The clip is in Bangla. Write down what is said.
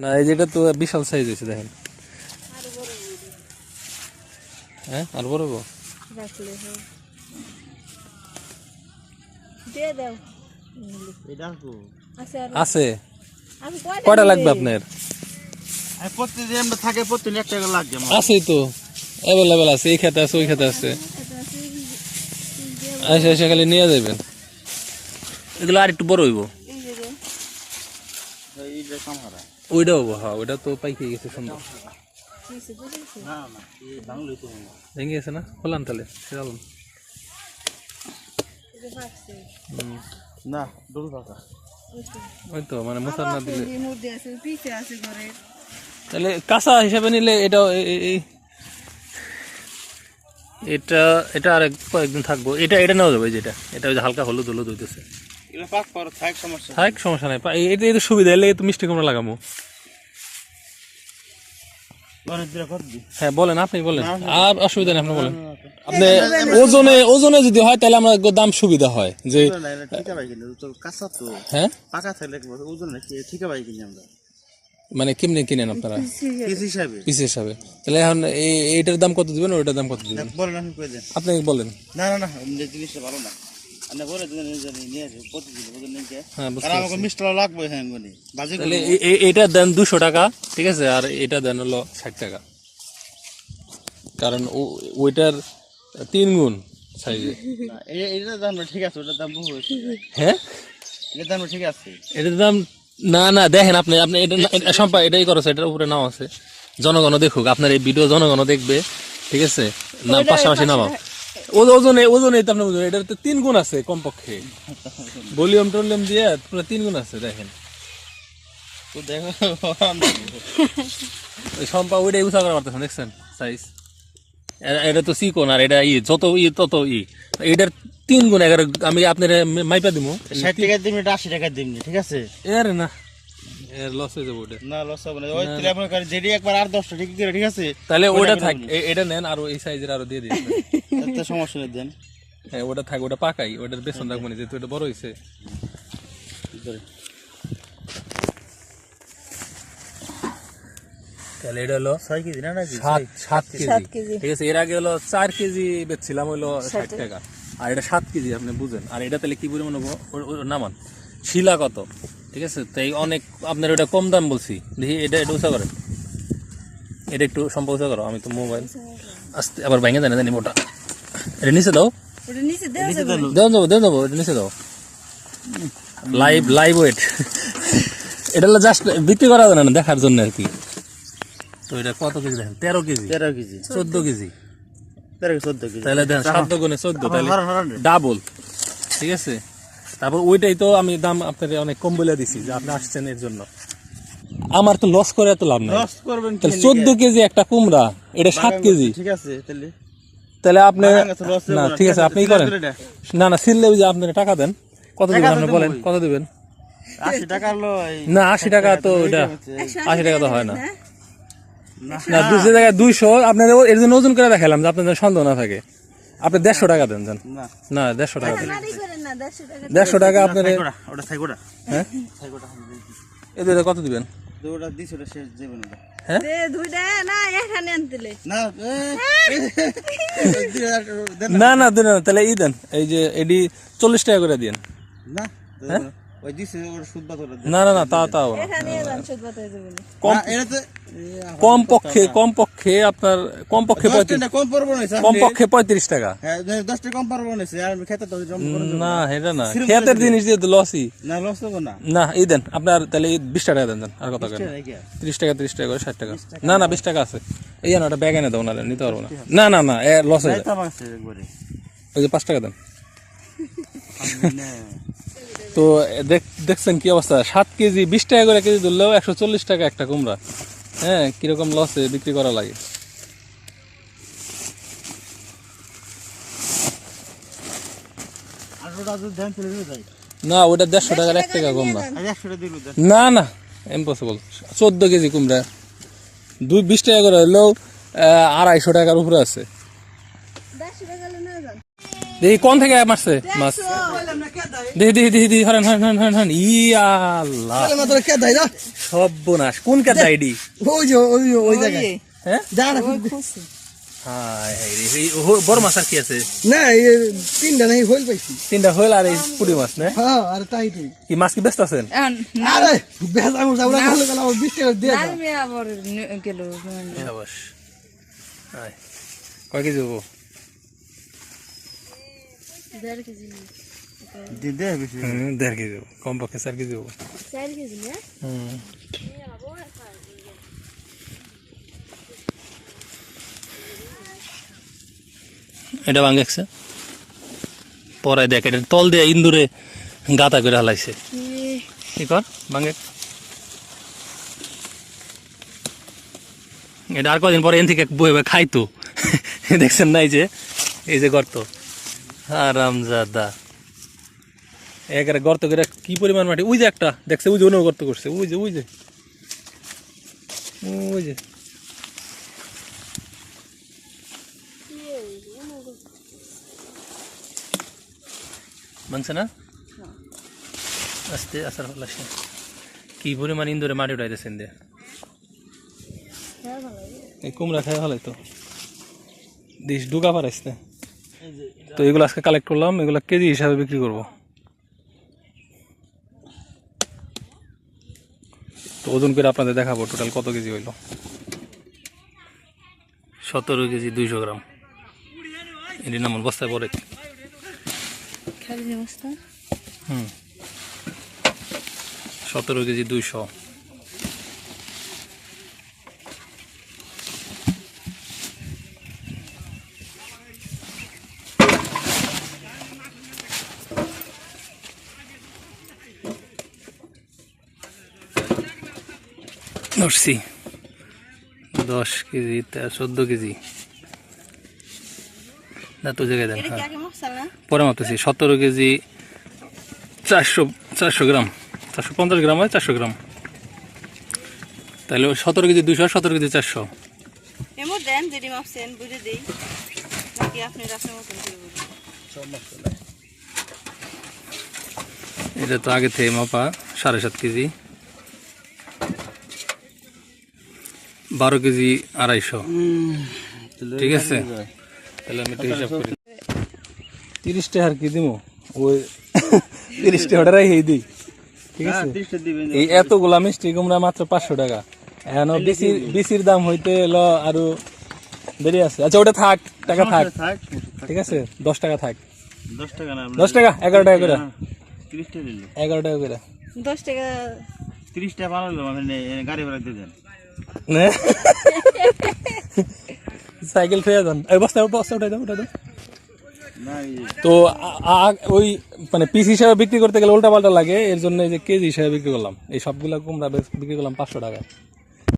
না এই যেটা তো বিশাল সাইজ হয়েছে দেখেন। হ্যাঁ আর বড় গো রাখলে হয়। আছে কয়টা লাগবে আপনার? আছেই তো। অ্যাভেলেবেল আছে এই খেতে আছে ওই খেতে আছে। আছে, আচ্ছা আচ্ছা খালি নিয়ে যাবেন। এগুলো আর একটু বড় হইব। এই যে রে। এইটা কামহারা ওইটা হব হ্যাঁ ওইটা তো পাইকে গেছে সুন্দর ভেঙে গেছে না খোলান তাহলে। না ওই তো। মানে মশার না দিলে এই মধ্যে আছে, পিছে আছে ঘরের। তাহলে কাঁচা হিসাবে নিলে এটা এটা এটা আর এক- কয়েকদিন থাকব এটা এটা নেওয়া যাবে যেটা এটা ওই হালকা হলুদ হলুদ হইতেছে থাক সমস্যা নাই। এটা এটা সুবিধা এলে তো মিষ্টি কুমড়া লাগামো। হ্যাঁ বলেন আপনি বলেন। আর অসুবিধা নেই আপনি বলেন। আপনি ওজনে ওজনে যদি হয় তাহলে আমার দাম সুবিধা হয়। যে না এটা ঠিকা পাই কিনে কাঁচা তো। হ্যাঁ? পাকা থাকলে ঠিকা পাই কিনে আমরা? মানে কেমনে কিনেন আপনারা? পিস হিসাবে। পিস হিসাবে। তাহলে এখন এই এইটার দাম কত দিবেন ওইটার দাম কত দিবেন? বলেন আপনি কই দেন? আপনি বলেন। না না না জিনিসটা ভালো না। হ্যাঁ হ্যাঁ এটা দেন দুশো টাকা ঠিক আছে আর এটা দেন হলো ষাট টাকা। কারণ ওইটার তিন গুণ সাইজে। না, দাম ঠিক আছে ওটার দাম হ্যাঁ? এটার দাম ঠিক আছে। এটার দাম না না দেখেন আপনি আপনি এটা সম্পা এটাই করছে এটার উপরে নাম আছে। জনগণ দেখুক আপনার এই ভিডিও জনগণ দেখবে ঠিক আছে? না পাশাপাশি নামাও। ওজনে ওজনে তো আপনি বুঝবেন এটার তো তিন গুণ আছে কমপক্ষে। ভলিউম টলিউম দিয়ে পুরো তিন গুণ আছে দেখেন। তো দেখো সম্পা ওইটাই উঁচা করা পারতেছেন দেখছেন? সাইজ এটা তো চিকন আর এটা ই যত ই তত ই। এটার তিন গুণ এগারো আমি আপনার মাইপা দিব ষাট টাকা দিবি এটা আশি টাকা দিবি ঠিক আছে? এর না। এর লস হয়ে যাবে ওটা। না লস হবে না। ওই তুই আপনার যেটি একবার আর দশটা ঠিক করে ঠিক আছে? তাহলে ওটা থাক এটা নেন আর এই সাইজের আরও দিয়ে দিন। একটা সমস্যা নেই দেন। হ্যাঁ ওটা থাক ওটা পাকাই ওটার বেসন রাখব না যেহেতু এটা বড় হয়েছে তাহলে এটা হলো ছয় কেজি না নাকি? সাত সাত সাত কেজি। কেজি। ঠিক আছে এর আগে হলো চার কেজি বেচছিলাম হলো ষাট টাকা। আর এটা সাত কেজি আপনি বুঝেন। আর এটা তাহলে কি পরিমাণ নামান। শিলা কত? ঠিক আছে? তাই অনেক আপনার ওটা কম দাম বলছি। দেখি এটা এটা উঁচা করেন এটা একটু সম্পর্ক উঁচা করো আমি তো মোবাইল আস্তে আবার ভেঙে জানে জানি মোটা এটা নিচে দাও। ওটা দেওয়া যাবে। দেবো দেবো এটা নিচে দাও। লাইভ লাইভ ওয়েট এটা জাস্ট বিক্রি করা যায় না দেখার জন্য আর কি। তো এটা কত কেজি দেখেন? তেরো কেজি। তেরো কেজি। চোদ্দ কেজি। তেরো চোদ্দ কেজি। তাহলে দেখেন সাত গুণে চোদ্দ তাহলে। ডাবল ঠিক আছে? তারপর ওইটাই তো আমি দাম আপনাকে অনেক কম বলে দিছি যে আপনি আসছেন এর জন্য। আমার তো লস করে এত লাভ নাই। লস করবেন তাহলে চোদ্দ কেজি একটা কুমড়া এটা সাত কেজি। ঠিক আছে তাহলে। তাহলে আপনি না ঠিক আছে আপনি করেন। না না সিললে ওই যে আপনি টাকা দেন। কত দিবেন আপনি বলেন কত দিবেন? না আশি টাকা তো ওইটা একশো আশি টাকা তো হয় না? না। দুশো জায়গায় দুইশো আপনার এর জন্য ওজন করে দেখালাম যে আপনাদের সন্দেহ না থাকে। আপনি দেড়শো টাকা দেন যান না। না দেড়শো টাকা দেন। দেড়শো টাকা আপনার হ্যাঁ? এ এদের কত দিবেন? না হ্যাঁ? না না দেন না। না দিন না তাহলে ই দেন। এই যে এডি চল্লিশ টাকা করে দিন না। ওই দিছে ওর সুদ না না না তা তাও যাবে কম পক্ষে কম পক্ষে আপনার কম পক্ষে টাকা কম পড়ব না কম পক্ষে পঁয়ত্রিশ টাকা। হ্যাঁ টাকা কম না আর খেতে তো জম করে দেবো। না এটা না। খেতের জিনিস দিয়ে লসই না লস না। না এই দেন আপনার তাহলে এই বিশ টাকা দেন দেন আর কত নাকি ত্রিশ টাকা ত্রিশ টাকা করে ষাট টাকা। না না বিশ টাকা আছে। এই না ওটা ব্যাগ এনে দাও না নিতে পারব না। না না না এ লস হয়ে একবারে। ওই যে পাঁচ টাকা দেন। তো দেখ- দেখছেন কি অবস্থা? সাত কেজি বিশ টাকা করে কেজি ধরলেও একশো চল্লিশ টাকা একটা কুমড়া। হ্যাঁ কীরকম লসে বিক্রি করা লাগে? না ওটা দেড়শো টাকার এক টাকা কুমড়া। না না ইম্পসিবল চোদ্দ কেজি কুমড়া। দুই বিশ টাকা করে হলেও আড়াইশো টাকার উপরে আছে। দেখি কোন থেকে মারছে? মাছ। দেখি দেখি দেখি দেখি হরেন হরেন হরেন হরেন হরেন। ইয়া আল্লাহ। তাহলে মাত্র কে সর্বনাশ। কোন কার আইডি ওই যে ওই ওই জায়গায়। হ্যাঁ? যা না হাই হাই রে ও- বড় মাছ আর কি আছে? না এই তিনটা নাই হইল পাইছি। তিনটা হইল আর এই পুরি মাছ না? হ্যাঁ আর তাই তুই কি মাছ কি ব্যস্ত আছেন? আরে বেজা মুজা ওরা গেল গেল আমার বিশ টাকা দিয়ে দাও আমি আবার গেল সাবাস হাই কয় কেজি হব? দেড় কেজি। দিদে বেশি হুম দেড় কেজি হব কম পক্ষে চার কেজি হব চার কেজি না? হুম। এটা ভাঙেছে পরে দেখ এটা তল দিয়ে ইন্দুরে গাতা করে হালাইছে। কি কর? ভাঙে। এটা আর কদিন পরে এন থেকে বই বই খাইতো। দেখছেন নাই যে? এই যে গর্ত। আরামজাদা একেবারে গর্ত করে কি পরিমাণ মাটি? ওই যে একটা, দেখছে, ওই যে অন্য গর্ত করছে। ওই যে ওই যে। ওই যে। মানছে না? আস্তে, আসার আসে কি পরিমাণ ইন্দুরে মাটি উঠাইতেছেন দিয়ে এই কুমড়া খাই ভালোই তো। দিস ডুকা পারাইস না তো এগুলো আজকে কালেক্ট করলাম, এগুলো কেজি হিসাবে বিক্রি করব। তো ওজন করে আপনাদের দেখাবো টোটাল কত কেজি হইল? সতেরো কেজি দুইশো গ্রাম। এটি নাম বস্তায় পরে হুম। সতেরো কেজি দুইশো। ধরছি। দশ কেজি চোদ্দ কেজি। না তো জায়গায় দেন হ্যাঁ। পরে মাপতেছি সতেরো কেজি চারশো চারশো গ্রাম। চারশো পঞ্চাশ গ্রাম হয় চারশো গ্রাম। তাহলে সতেরো কেজি দুশো সতেরো কেজি চারশো। দেন যেটি মাপছেন বুঝে দিই। নাকি আপনি আপনার মতন করে এটা তো আগে থেকে মাপা সাড়ে সাত কেজি। বারো কেজি আড়াইশো। ঠিক আছে? তাহলে আমি হিসাব করি। তিরিশ টাকার কি দিব ওই তিরিশ টাকা রাই দিই। ঠিক আছে? তিরিশটা দিবেন এই এতগুলা মিষ্টি কুমড়া মাত্র পাঁচশো টাকা। এখন বিসির বিসির দাম হইতে ল আরও দেরি আছে। আচ্ছা ওটা থাক টাকা থাক। ঠিক আছে? দশ টাকা থাক। দশ টাকা না দশ টাকা? এগারো টাকা করে? এগারো টাকা করে। দশ টাকা তিরিশটা বানালো মানে গাড়ি ভাড়া দিয়ে দেন? সাইকেল ফেয়ে যান এই বস্তা বস্তা উঠাই দাও উঠাই দাও। তো ওই মানে পিস হিসাবে বিক্রি করতে গেলে উল্টা পাল্টা লাগে, এর জন্য এই যে কেজি হিসাবে বিক্রি করলাম। এই সবগুলো কুমড়া বিক্রি করলাম পাঁচশো টাকা